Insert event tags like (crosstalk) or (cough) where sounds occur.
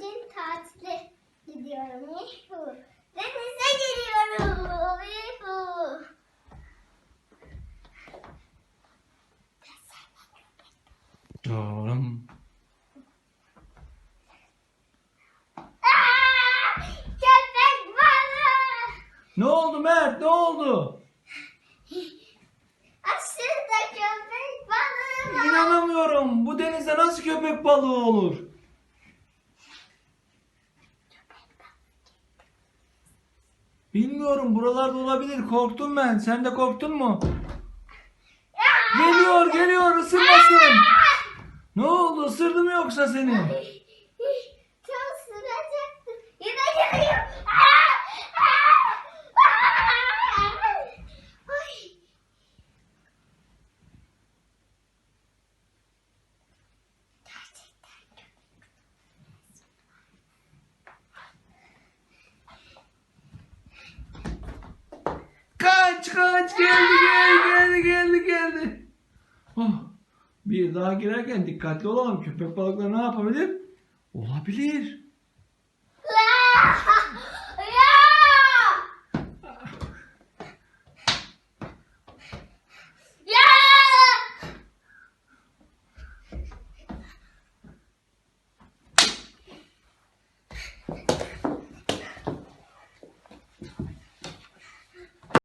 bugün tatile gidiyorum. Yuhu. Denize giriyorum. Yuhu. Doğrum. Aa, köpek balığı. Ne oldu Mert? Ne oldu? Aşırıda köpek balığı var. İnanamıyorum. Bu denizde nasıl köpek balığı olur? Bilmiyorum. Buralarda olabilir. Korktum ben. Sen de korktun mu? Geliyor, geliyor. Isırmasın. Ne oldu? Isırdı mı yoksa seni? Oh, bir daha girerken dikkatli olalım. Köpek balıkları ne yapabilir? Olabilir. (laughs)